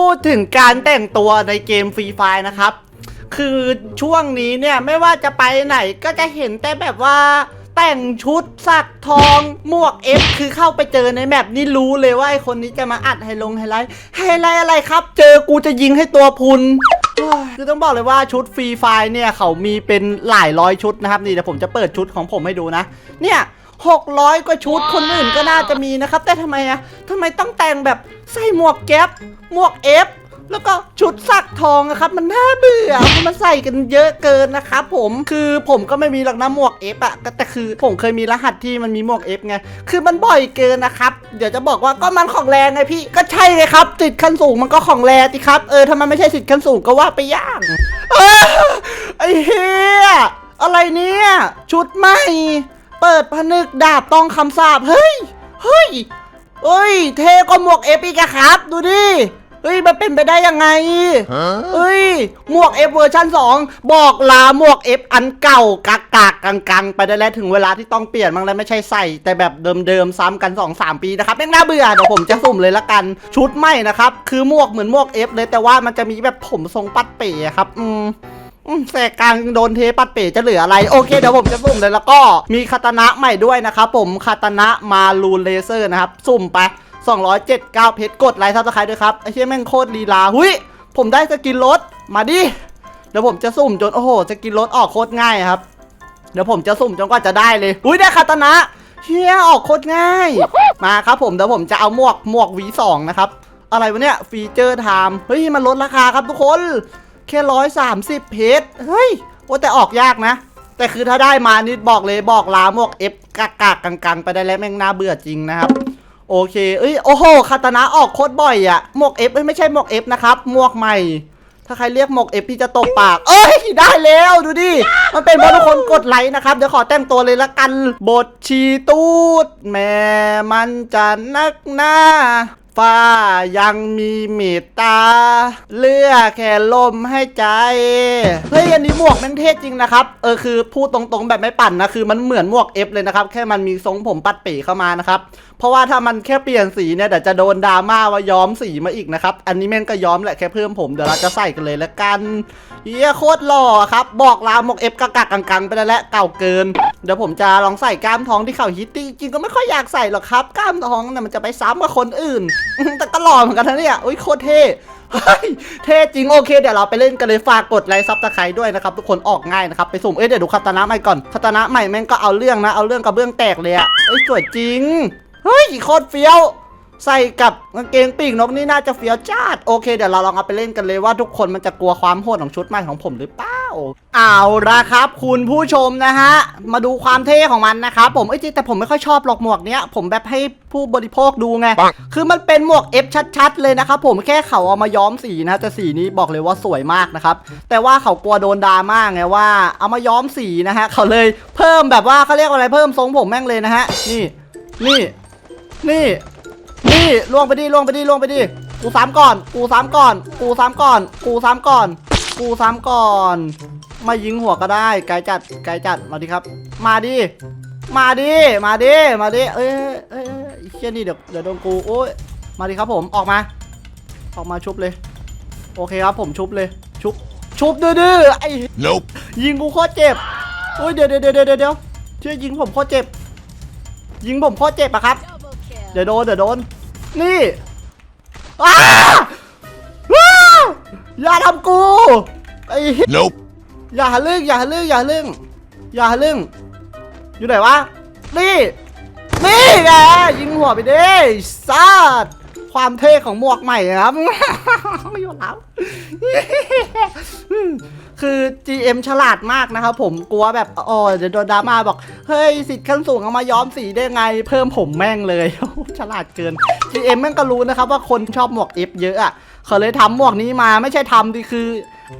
พูดถึงการแต่งตัวในเกมฟรีไฟนะครับ คือช่วงนี้เนี่ยไม่ว่าจะไปไหนก็จะเห็นแต่แบบว่า แต่งชุดสักทองหมวกเอฟคือเข้าไปเจอในแมปนี่รู้เลยว่าไอคนนี้จะมาอัดไฮลงไฮไลท์ไฮไลท์อะไรครับ เจอกูจะยิงให้ตัวพุนคือต้องบอกเลยว่าชุดฟรีไฟเนี่ยเขามีเป็นหลายร้อยชุดนะครับนี่เดี๋ยวผมจะเปิดชุดของผมให้ดูนะ เนี่ย600กว่าชุดคนอื่นก็น่าจะมีนะครับ แต่ทำไมอะทำไมต้องแต่งแบบ ใส่หมวกแก๊ปหมวกเอฟแล้วก็ชุดสักทองอะครับมันน่าเบื่อมันใส่กันเยอะเกินนะครับผมคือผมก็ไม่มีหรอกนะหมวกเอฟอะแต่คือผมเคยมีรหัสที่มันมีหมวกเอฟไงคือมันบ่อยเกินนะครับเดี๋ยวจะบอกว่าก็มันของแรงไงพี่ก็ใช่เลยครับติดขั้นสูงมันก็ของแรงสิครับเออถ้ามันไม่ใช่ติดขั้นสูงก็ว่าไปย่างเออไอ้เฮียอะไรเนี่ยชุดใหม่เปิดผนึกดาบต้องคำสาบเฮ้ยเฮ้ย เฮ้ย เท่กว่าหมวกเอฟอีกอะครับ ดูดิเฮ้ยมันเป็นไปได้ยังไงเฮ้ยหมวกเอฟเวอร์ชัน2 บอกลาหมวกเอฟอันเก่ากากากกังกังๆ ไปได้แล้วถึงเวลาที่ต้องเปลี่ยนบ้างแล้วไม่ใช่ใส่ แต่แบบเดิมๆซ้ำกัน 2-3 ปีนะครับแม่งน่าเบื่อเดี๋ยวผมจะสุ่มเลยละกัน ชุดใหม่นะครับ คือหมวกเหมือนหมวกเอฟเลยแต่ว่ามันจะมีแบบผมทรงปัดเป๋อะครับ อืม อืมแสกกลางโดนเทปัดเป๋จะเหลืออะไร โอเคเดี๋ยวผมจะสุ่มเลยแล้วก็มีคาตานะใหม่ด้วยนะครับผมคาตานะมาลูนเลเซอร์นะครับ สุ่มไป 279 เพชรกดไลค์ซับสไครต์ด้วยครับ ไอ้เชี่ยแม่งโคตรลีลา หุยผมได้สกินรถ มาดิ เดี๋ยวผมจะสุ่มจน โอ้โห สกินรถออกโคตรง่ายครับ เดี๋ยวผมจะสุ่มจนกว่าจะได้เลย อุ้ยได้คาตานะเชี่ยออกโคตรง่าย มาครับผมเดี๋ยวผมจะเอาหมวกหมวก V2 นะครับอะไรวะเนี่ยฟีเจอร์ไทม์เฮ้ยมันลดราคาครับทุกคน แค่ร้อยสามสิบเพชรเฮ้ยว่าแต่ออกยากนะ แต่คือถ้าได้มานี่บอกเลยบอกลาหมวกเอฟกากากกังกังๆ ไปได้แล้วแม่งน่าเบื่อจริงนะครับ โอเค เอ้ย โอ้โห คาตานะออกโคตรบ่อยอะหมวกเอฟไม่ใช่หมวกเอฟนะครับ หมวกใหม่ ถ้าใครเรียกหมวกเอฟพี่จะตบปาก เอ้ย ได้แล้วดูดิ มันเป็นเพราะทุกคนกดไลค์นะครับ เดี๋ยวขอแต่งตัวเลยละกัน บทชีตูดแม่มันจะนักหน้า ฟ้า ยังมีเมตตา เลือกแค่ลมให้ใจ เฮ้ย อันนี้หมวกแม่งเท่จริงนะครับ เออคือพูดตรงๆแบบไม่ปั่นนะ คือมันเหมือนหมวกเอฟเลยนะครับ แค่มันมีทรงผมปัดป๋เข้ามานะครับ เพราะว่าถ้ามันแค่เปลี่ยนสีเนี่ยเดี๋ยวจะโดนดราม่าว่าย้อมสีมาอีกนะครับ อันนี้แม่งก็ย้อมแหละแค่เพิ่มผมเดี๋ยวเราจะใส่กันเลยละกันเฮียโคตรหล่อครับ บอกลาหมวกเอฟกะกะกังๆไปแล้วแหละเก่าเกิน เดี๋ยวผมจะลองใส่กล้ามท้องที่เขาฮิตจริงก็ไม่ค่อยอยากใส่หรอกครับ กล้ามท้องเนี่ยมันจะไปซ้ำกับคนอื่นแต่ก็หล่อเหมือนกันนะเนี่ยอุ้ยโคตรเท่เท่จริงโอเคเดี๋ยวเราไปเล่นกันเลยฝากกดไลค์ซับสไครต์ด้วยนะครับทุกคนออกง่ายนะครับไปสุ่มเอ้ยเดี๋ยวดูคาตานะใหม่ก่อนคาตานะใหม่แม่งก็เอาเรื่องนะเอาเรื่องกับเบื้องแตกเลยอะเอ้ยสวยจริงเฮ้ยโคตรเฟี้ยว ใส่กับกางเกงปีกนกนี่น่าจะเฟี้ยวจ้าดโอเคเดี๋ยวเราลองเอาไปเล่นกันเลยว่าทุกคนมันจะกลัวความโหดของชุดใหม่ของผมหรือเปล่าเอาละครับ คุณผู้ชมนะฮะ มาดูความเท่ของมันนะครับผมเอ้ยจริงแต่ผมไม่ค่อยชอบหรอกหมวกเนี้ยผมแบบให้ผู้บริโภคดูไง คือมันเป็นหมวก F ชัด ๆ เลยนะครับผมแค่เขาเอามาย้อมสีนะแต่สีนี้บอกเลยว่าสวยมากนะครับ แต่ว่าเขากลัวโดนดราม่าไงว่า เอามาย้อมสีนะฮะเขาเลยเพิ่มแบบว่าเขาเรียกว่าอะไรเพิ่มทรงผมแม่งเลยนะฮะนี่นี่นี่ นี่ล่วงไปดิล่วงไปดิล่วงไปดิกูซ้ำก่อน กูซ้ำก่อน กูซ้ำก่อน กูซ้ำก่อน กูซ้ำก่อน มายิงหัวก็ได้ไกลจัดไกลจัดมาดิครับ มาดิมาดิมาดิมาดิเอ้ยเอ้ยเอ้ยไอ้เชี่ยนี่เดี๋ยวเดี๋ยวโดนกูโอ้ยมาดิครับผมออกมา ออกมาชุบเลย โอเคครับผมชุบเลย ชุบชุบดื้อๆไอ้ Nope. ยิงกูโคตรเจ็บโอ้ยเดี๋ยวเดี๋ยวเดี๋ยวเดี๋ยวเดี๋ยวเชื่อยิงผมโคตรเจ็บ ยิงผมโคตรเจ็บอะครับ เดี๋ยวโดนเดี๋ยวโดน นี่อ้าอ้าอย่าทำกูไอ้เหี้ย Nope. อย่าหาเรื่องอย่าหาเรื่องอย่าหาเรื่องอย่าหาเรื่องอยู่ไหนวะนี่นี่ไงยิงหัวไปดิซาดความเท่ของหมวกใหม่ครับ ไม่อยู่แล้ว คือ GM ฉลาดมากนะครับผมกลัวแบบอ๋อเดี๋ยวโดนดราม่าบอก เฮ้ย สิทธิ์ขั้นสูงเอามาย้อมสีได้ไง เพิ่มผมแม่งเลย ฉลาดเกิน GM แม่งก็รู้นะครับว่าคนชอบหมวก F เยอะอะเขาเลยทำหมวกนี้มาไม่ใช่ทำดิคือ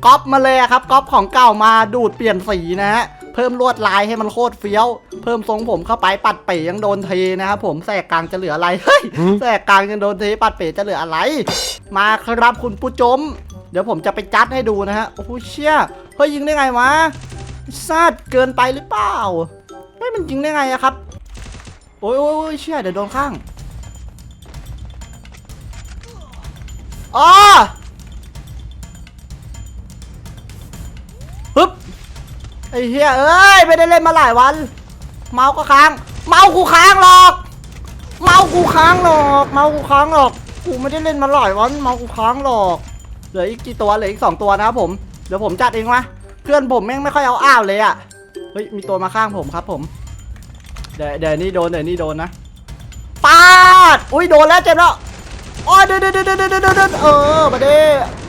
ก๊อปมาเลยอะครับก๊อปของเก่ามาดูดเปลี่ยนสีนะฮะเพิ่มลวดลายให้มันโคตรเฟี้ยว เพิ่มทรงผมเข้าไปปัดเป๋ยังโดนเทนะครับผมแสกกลางจะเหลืออะไรเฮ้ยแสกกลางยังโดนเทปัดเป๋จะเหลืออะไร มาครับคุณผู้ชม เดี๋ยวผมจะไปจัดให้ดูนะฮะ โอ้โหเชี่ยเฮ้ยยิงได้ไงวะซาดเกินไปหรือเปล่าเฮ้ยมันยิงได้ไงอะครับ โอ้ยโอ้ยเชี่ยเดี๋ยวโดนข้างอ๋อฮึบไอ้เหี้ยเอ้ยไม่ได้เล่นมาหลายวัน เมาก็ค้าง เมากูค้างหรอก เมากูค้างหรอก เมากูค้างหรอก กูไม่ได้เล่นมาหลายวัน เมากูค้างหรอก เหลืออีกกี่ตัวเหลืออีกสองตัวนะครับผมเดี๋ยวผมจัดเองวะเพื่อนผมแม่งไม่ค่อยเอาอ้าวเลยอะเฮ้ยมีตัวมาข้างผมครับผมเดี๋ยวเดี๋ยวนี่โดนเดี๋ยวนี่โดนนะปาดอุ้ยโดนแล้วเจ็บแล้วโอ้ยเดี๋ยวเดี๋ยวเดี๋ยวเดี๋ยวเดี๋ยวเดี๋ยวเออมาเด้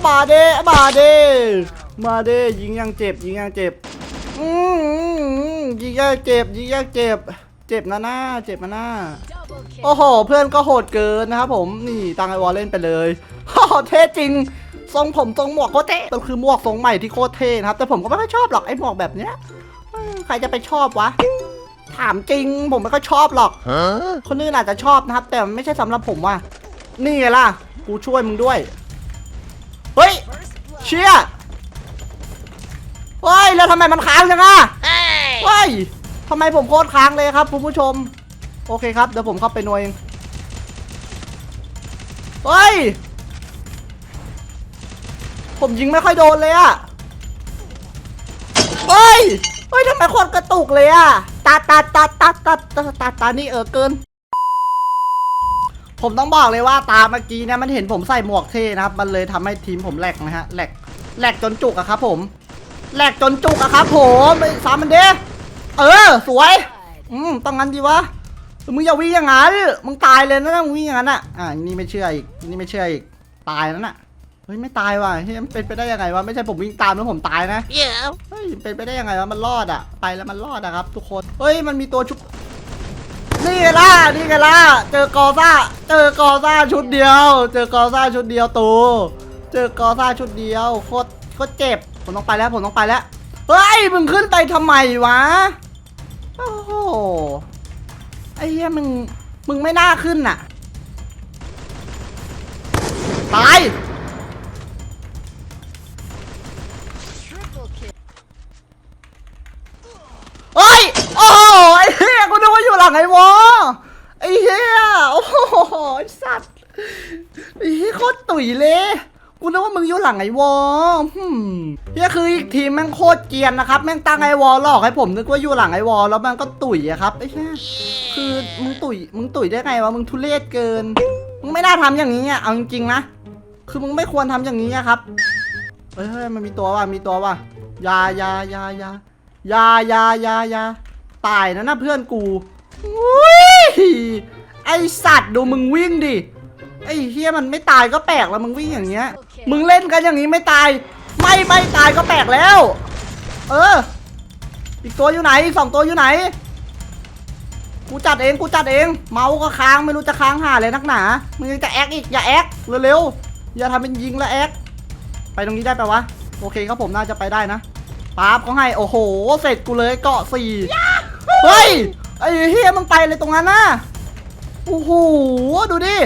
มาเด้มาเด้มาเด้ยิงยังเจ็บยิงยังเจ็บอืมยิงยังเจ็บยิงยังเจ็บ เจ็บนะหน้าเจ็บนะหน้าโอ้โห เพื่อนก็โหดเกินนะครับผมนี่ตังไอวอลเล่นไปเลยฮ่าเท่จริง ทรงผมทรงหมวกโคตรเท่มันคือหมวกทรงใหม่ที่โคตรเท่นะครับ แต่ผมก็ไม่ค่อยชอบหรอกไอหมวกแบบเนี้ยอืมใครจะไปชอบวะ ถามจริงผมไม่ค่อยชอบหรอก Huh? คนอื่นอาจจะชอบนะครับ แต่มันไม่ใช่สำหรับผมว่ะ นี่ไงล่ะ กูช่วยมึงด้วย เฮ้ย First blood. เชี่ยเฮ้ย แล้วทำไมมันค้างจังอะ Hey! เฮ้ยทำไมผมโคตรค้างเลยครับคุณผู้ชม โอเคครับ เดี๋ยวผมเข้าไปหน่วยเองเฮ้ย ผมยิงไม่ค่อยโดนเลยอะเฮ้ย เฮ้ยทำไมคนกระตุกเลยอะตาตาตาตาตาตาตาตานี่เออเกิน ผมต้องบอกเลยว่าตาเมื่อกี้เนี่ยมันเห็นผมใส่หมวกเท่นะครับ มันเลยทำให้ทีมผมแหลกนะฮะแหลกแหลกจนจุกอะครับ ผมแหลกจนจุกอะครับ ผมไอ้สามมันเด้เออ สวย อืมต้องงั้นดีวะ มึงอย่าวิ่งอย่างนั้นมึงตายเลยนะมึงวิ่งอย่างนั้นอะอ่านี่ไม่เชื่ออีกนี่ไม่เชื่ออีกตายนั่นน่ะ เฮ้ยไม่ตายว่ะเฮ้ยมันเป็นไปได้ยังไงวะไม่ใช่ผมวิ่งตามแล้วผมตายนะ Yeah. เฮ้ยเป็นไปได้ยังไงวะมันรอดอะไปแล้วมันรอดอะครับ ทุกคนเฮ้ยมันมีตัวชุบนี่ไงล่ะนี่ไงล่ะเจอกอซ่าเจอกอซ่าชุดเดียว เจอกอซ่าชุดเดียวตูเจอกอซ่าชุดเดียวโคตรโคตรเจ็บผมต้องไปแล้วผมต้องไปแล้วเฮ้ยมึงขึ้นไปทำไมวะโอ้โหไอ้เหี้ยมึงมึงไม่น่าขึ้นน่ะตาย อีโคตรตุ๋ยเลยกูนึกว่ามึงอยู่หลังไอ้วอหืมเหี้ยคืออีกทีมแม่งโคตรเกียนนะครับ แม่งตั้งไอ้วอลหลอกให้ผมนึกว่าอยู่หลังไอ้วอลแล้วมันก็ตุ๋ยอะครับไอ้เหี้ยคือมึงตุ๋ยมึงตุ๋ยได้ไงวะมึงทุเรศเกิน มึงไม่น่าทำอย่างนี้อะเอาจริงๆนะ คือมึงไม่ควรทำอย่างนี้อะครับ เฮ้ยมันมีตัวว่ะมีตัวว่ะยายายายายายายายาตายนะนะเพื่อนกูอุ้ยไอสัตว์ดูมึงวิ่งดิ ไอ้เฮียมันไม่ตายก็แปลกแล้วมึงวิ่งอย่างเงี้ย มึงเล่นกันอย่างนี้ไม่ตาย ไม่ไม่ตายก็แปลกแล้ว เออ อีกตัวอยู่ไหนอีกสองตัวอยู่ไหน กูจัดเองกูจัดเอง เมาส์ก็ค้างไม่รู้จะค้างหาเลยนักหนา มึงยังจะแอคอีกอย่าแอคเร็วๆอย่าทำเป็นยิงแล้วแอคไปตรงนี้ได้ปวะ โอเคครับผมน่าจะไปได้นะป๊าบเขาให้โอ้โห เสร็จกูเลยเกาะสี่เฮ้ยไอ้เฮียมึงไปเลยตรงนั้นนะโอ้โหดูดิ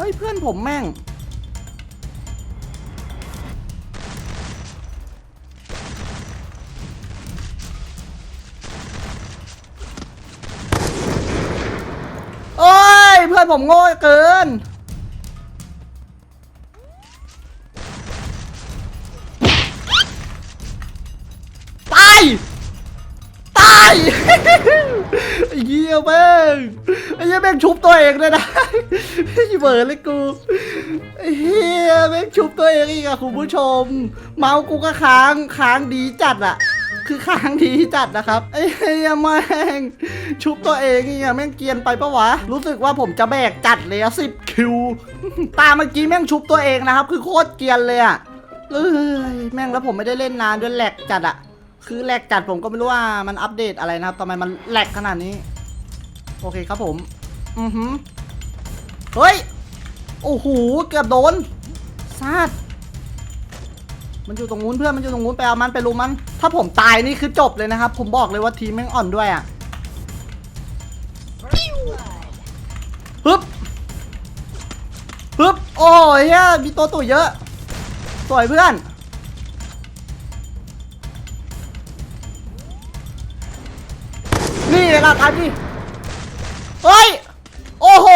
เฮ้ยเพื่อนผมแม่ง โอ้ย เพื่อนผมโง่เกิน ตาย ตายไอ้เหี้ยแม่ง ไอ้เหี้ยแม่งชุบตัวเองเลยนะไอ้เบิร์ดเลยกูไอ้เหี้ยแม่งชุบตัวเองอีกอะคุณผู้ชม เมาส์กูก็ค้างค้างดีจัดอะคือค้างดีจัดนะครับไอ้เหี้ยแม่งชุบตัวเองอีกอะแม่งเกียนไปปะวะ รู้สึกว่าผมจะแบกจัดเลยอะสิบคิว ตามเมื่อกี้แม่งชุบตัวเองนะครับ คือโคตรเกียนเลยอะเอ้ยแม่งแล้วผมไม่ได้เล่นนานด้วยแหลกจัดอะคือแหลกจัดผมก็ไม่รู้ว่ามันอัปเดตอะไรนะครับทำไมมันแหลกขนาดนี้ โอเคครับผม อือหือ เฮ้ย โอ้โห เกือบโดนซาดมันอยู่ตรงนู้นเพื่อน มันอยู่ตรงนู้นไปเอามันไปลุมมัน ถ้าผมตายนี่คือจบเลยนะครับ ผมบอกเลยว่าทีมแม่งอ่อนด้วยอะฮึบฮึบโอ้ยเฮียมีตัวตุ๋ยเยอะ สวยเพื่อนนี่ไงล่ะทันดิ เฮ้ย โอ้โห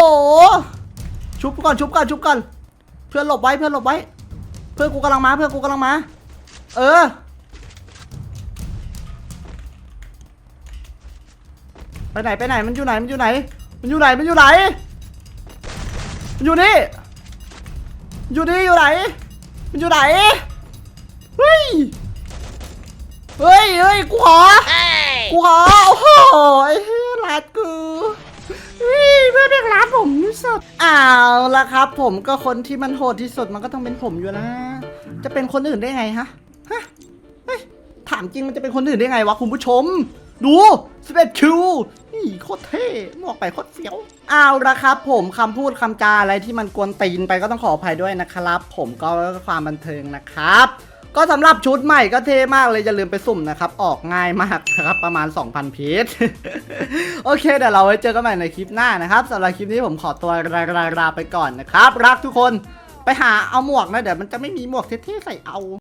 ชุบก่อนชุบก่อนชุบก่อน เพื่อนหลบไว้เพื่อนหลบไว้ เพื่อนกูกำลังมาเพื่อนกูกำลังมา เออ ไปไหนไปไหนมันอยู่ไหนมันอยู่ไหน มันอยู่ไหนมันอยู่ไหน มันอยู่นี่อยู่นี่อยู่ไหน มันอยู่ไหน เฮ้ย เฮ้ยเฮ้ยกูขอ กูขอ โอ้โหไอ้เหี้ยรัดกู ฮ้ยเพื่อนเด็กรัดผมที่สุดอ้าวละครับ ผมก็คนที่มันโหดที่สุดมันก็ต้องเป็นผมอยู่นะจะเป็นคนอื่นได้ไงฮะฮะเฮ้ยถามจริงมันจะเป็นคนอื่นได้ไงวะคุณผู้ชม ดู11คิวนี่โคตรเท่หมวกไปโคตรเฟี้ยวเอาวละครับ ผมคำพูดคำจาอะไรที่มันกวนตีนไปก็ต้องขออภัยด้วยนะครับ ผมก็ความบันเทิงนะครับ ก็สำหรับชุดใหม่ก็เท่มากเลยอย่าลืมไปสุ่มนะครับ ออกง่ายมากนะครับ ประมาณ 2,000 พีชโอเคเดี๋ยวเราไว้เจอกันใหม่ในคลิปหน้านะครับสำหรับคลิปนี้ผมขอตัวลาลาลาไปก่อนนะครับ รักทุกคนไปหาเอาหมวกนะเดี๋ยวมันจะไม่มีหมวกเท่ๆใส่เอา